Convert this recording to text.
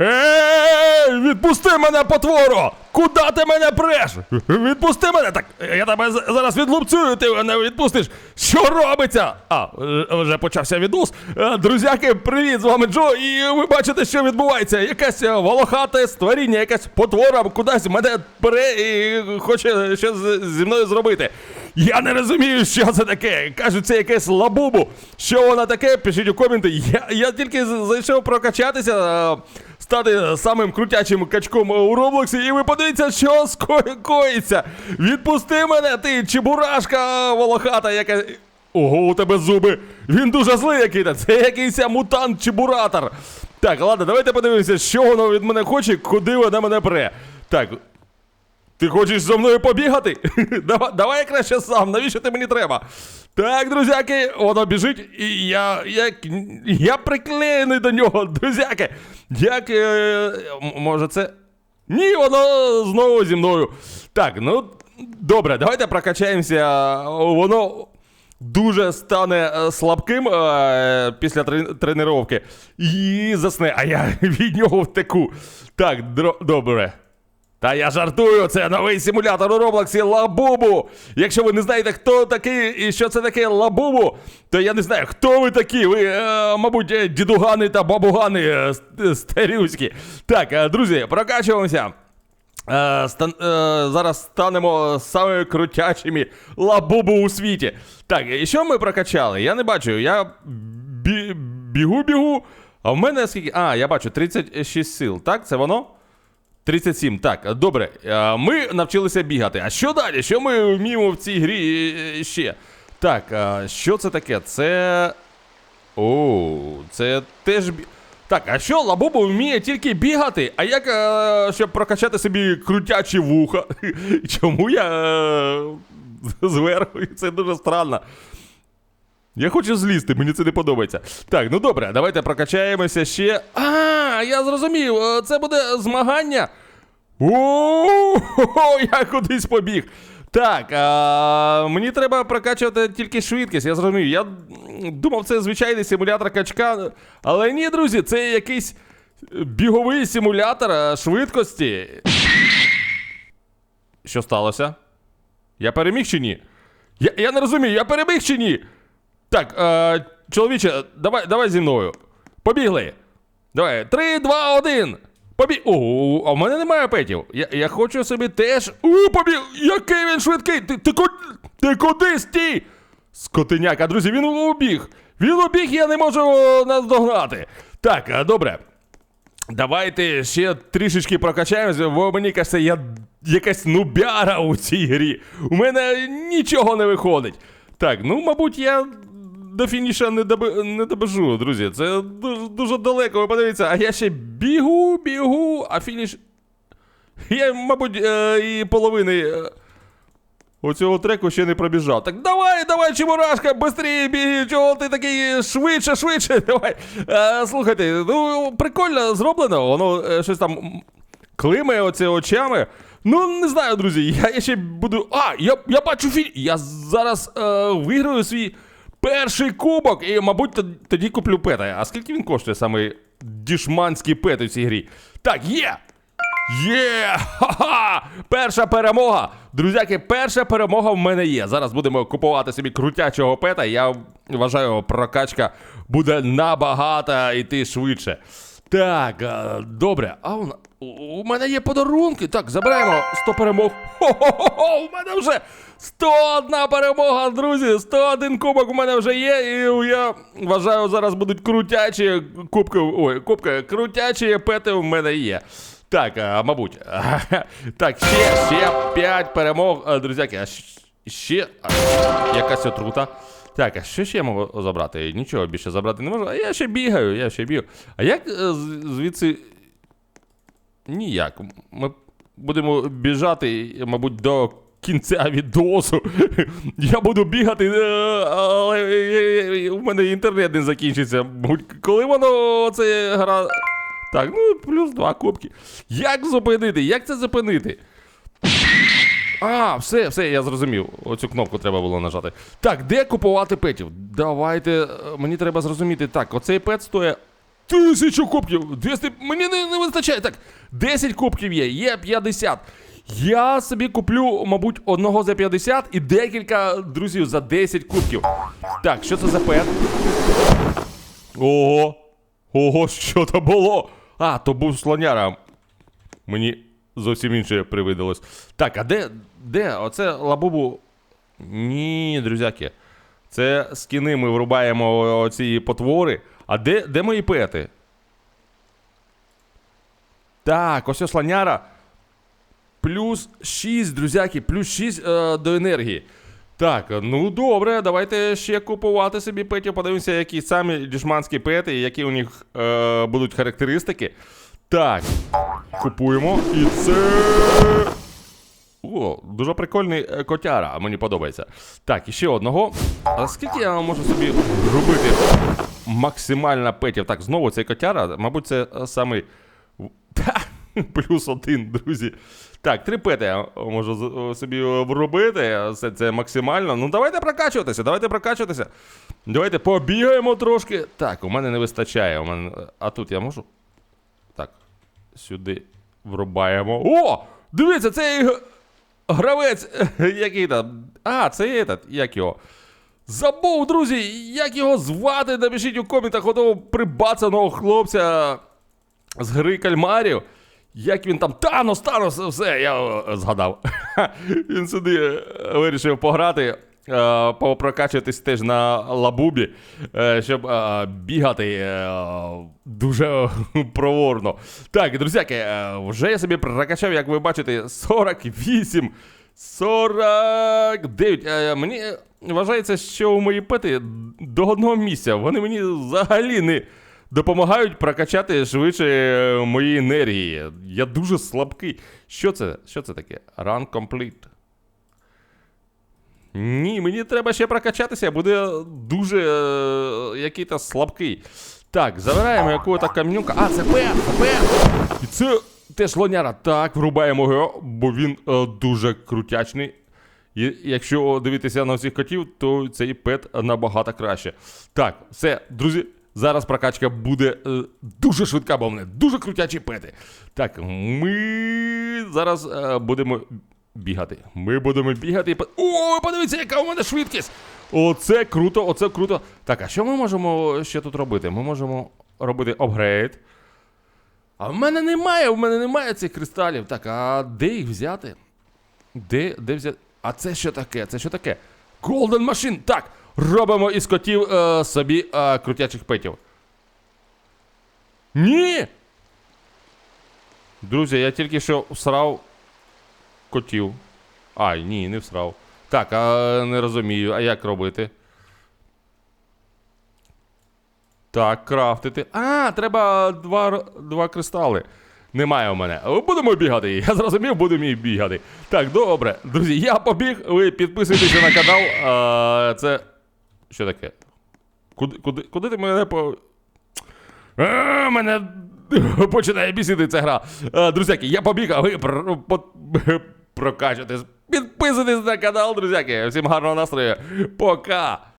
Ей, відпусти мене, потворо! Куди ти мене преш? Відпусти мене! Так, я тебе зараз відлупцюю, ти мене відпустиш. Що робиться? А, вже почався відос. Е, Друзяки, привіт, з вами Джо, і ви бачите, що відбувається. Якась е, волохате створіння, якась потвора кудись мене бере і хоче щось зі мною зробити. Я не розумію, що це таке. Кажуть, це якесь лабубу. Що воно таке? Пишіть у коменти. Я, я тільки зайшов прокачатися, стати самим крутячим качком у Роблоксі, і ви подивіться, що скоїться. Відпусти мене, ти чебурашка волохата, яка. Ого, у тебе зуби. Він дуже злий який-то. Це якийсь мутант чебуратор. Так, ладно, давайте подивимося, що воно від мене хоче, куди вона мене пре. Так, ти хочеш зі мною побігати? давай, давай я краще сам, навіщо ти мені треба? Так, друзяки, воно біжить, і я. Я, я приклеєний до нього, друзяки. Як. Е, може це. Ні, воно знову зі мною. Так, ну добре, давайте прокачаємося. Воно дуже стане е, слабким е, після тренування і засне, а я від нього втеку. Так, добре. Та я жартую, це новий симулятор у Роблоксі Лабубу. Якщо ви не знаєте, хто такий і що це таке Лабубу, то я не знаю, хто ви такі. Ви, е, мабуть, е, дідугани та бабугани е, старюські. Так, е, друзі, прокачуємося. Е, стан, е, зараз станемо самими крутячими лабубу у світі. Так, і що ми прокачали? Я не бачу. Я бі, бігу, бігу. А в мене скільки. А, я бачу, 36 сил. Так, це воно? 37. Так, добре. Е, Ми навчилися бігати. А що далі? Що ми вміємо в цій грі е, ще? Так, що це таке? Це. О, це теж. Так, а що Лабубу вміє тільки бігати? А як е, щоб прокачати собі крутячі вуха? Чому я е, зверху? Це дуже странно. Я хочу злізти, мені це не подобається. Так, ну добре, давайте прокачаємося ще. А, я зрозумів, е, це буде змагання. О, я кудись побіг. Так, а, мені треба прокачувати тільки швидкість, я зрозумів. Я думав, це звичайний симулятор качка. Але ні, друзі, це якийсь біговий симулятор швидкості. Що сталося? Я переміг чи ні? Я, я не розумію, я переміг чи ні? Так, е, чоловіче, давай, давай зі мною. Побігли. Давай, три, два, один. Побіг. О, а в мене немає петів. Я, я хочу собі теж. У, побіг! Який він швидкий! Ти, ти, ку- ти куди стій? Скотиняка, друзі, він убіг. Він убіг, я не можу о, наздогнати. Так, добре. Давайте ще трішечки прокачаємося, бо мені кажеться, я якась нубяра у цій грі. У мене нічого не виходить. Так, ну, мабуть, я до фініша не, доби, не добежу, друзі. Це дуже, дуже далеко, ви подивіться, а я ще бігу, бігу, а фініш. Я, мабуть, е, і половини. е, Оцього треку ще не пробіжав. Так давай, давай, чебурашка, быстрее біги, чого ти такий швидше, швидше, давай. Е, слухайте, ну прикольно зроблено, воно щось там климає оце очами. Ну, не знаю, друзі, я ще буду. А, я, я бачу фільм. Я зараз е, виграю свій перший кубок і, мабуть, тоді куплю пета. А скільки він коштує саме дішманський пет у цій грі? Так, є! Є! Ха-ха! Перша перемога! Друзяки, перша перемога в мене є. Зараз будемо купувати собі крутячого пета. Я вважаю, прокачка буде набагато йти швидше. Так, е, добре. А у, у- мене є подарунки. Так, забираємо 100 перемог. Хо-хо-хо! У мене вже 101 перемога, друзі! 101 кубок у мене вже є. І я вважаю, зараз будуть крутячі кубки. Ой, кубки, крутячі пети у мене є. Так, а, мабуть. Так, ще, ще 5 перемог, а, друзяки. А ще а, якась отрута. Так, а що ще я можу забрати? Нічого більше забрати не можу. А я ще бігаю, я ще бігаю. А як е, звідси. Ніяк. Ми будемо біжати, мабуть, до кінця відосу. Я буду бігати, е, але е, у мене інтернет не закінчиться. Коли воно це гра. Так, ну плюс два кубки. Як зупинити? Як це зупинити? А, все, все, я зрозумів. Оцю кнопку треба було нажати. Так, де купувати петів? Давайте. е, Мені треба зрозуміти. Так, оцей пет стоїть Тисячу кубків! 200... Мені не, не вистачає. Так, 10 кубків є, є 50. Я собі куплю, мабуть, одного за 50 і декілька друзів за 10 кубків. Так, що це за пет? Ого! Ого, що то було? А, то був слоняра. Мені зовсім інше привидалось. Так, а де. Де? Оце лабубу. Ні, друзяки. Це скіни ми врубаємо оці потвори. А де, де мої пети? Так, ось слоняра. Плюс 6, друзяки, плюс 6 е, до енергії. Так, ну добре, давайте ще купувати собі петів. Подивимося, які самі дішманські пети, які у них е, будуть характеристики. Так, купуємо. І це. О, дуже прикольний е, котяра, мені подобається. Так, і ще одного. А скільки я можу собі робити максимально петів? Так, знову цей котяра, мабуть, це е, самий. Плюс один, друзі. Так, три пети я можу е, собі вробити. Це, це максимально. Ну, давайте прокачуватися, давайте прокачуватися. Давайте побігаємо трошки. Так, у мене не вистачає. У мене... А тут я можу? Так, сюди врубаємо. О! Дивіться, цей гравець, який там. А, це этот, як його. Забув, друзі, як його звати, напишіть у коментах отого прибацаного хлопця з гри кальмарів. Як він там Танос, Танос, все, я е, згадав. Він сюди е, вирішив пограти, попрокачуватись теж на лабубі, е, щоб е, бігати е, дуже проворно. Так, друзяки, е, вже я собі прокачав, як ви бачите, 48. 49. Е, Мені вважається, що у мої пети до одного місця. Вони мені взагалі не допомагають прокачати швидше е, мої енергії. Я дуже слабкий. Що це? Що це таке? Run complete. Ні, мені треба ще прокачатися, буде дуже е, який-то слабкий. Так, забираємо якого-то камнюка. А, це Пет, це Пет! І це теж лоняра. Так, врубаємо його, бо він е, дуже крутячний. І якщо дивитися на всіх котів, то цей пет набагато краще. Так, все, друзі, зараз прокачка буде е, дуже швидка, бо в мене дуже крутячі пети. Так, ми зараз е, будемо бігати. Ми будемо бігати і. О, подивіться, яка у мене швидкість! Оце круто, оце круто. Так, а що ми можемо ще тут робити? Ми можемо робити апгрейд. А в мене немає, в мене немає цих кристалів. Так, а де їх взяти? Де, де взяти? А це що таке? Це що таке? Golden Machine! Так! Робимо із котів е, собі е, крутячих петів. Ні! Друзі, я тільки що всрав котів. Ай, ні, не всрав. Так, а не розумію, а як робити? Так, крафтити. А, треба два, два кристали. Немає у мене. Будемо бігати. Я зрозумів, будемо і бігати. Так, добре. Друзі, я побіг. Ви підписуйтеся на канал. А, це. Що таке? Куди, куди, куди ти мене по. А, мене починає бісити ця гра. А, друзяки, я побіг, а ви прокачуйтесь. Підписуйтесь на канал, друзяки. Всім гарного настрою. Пока!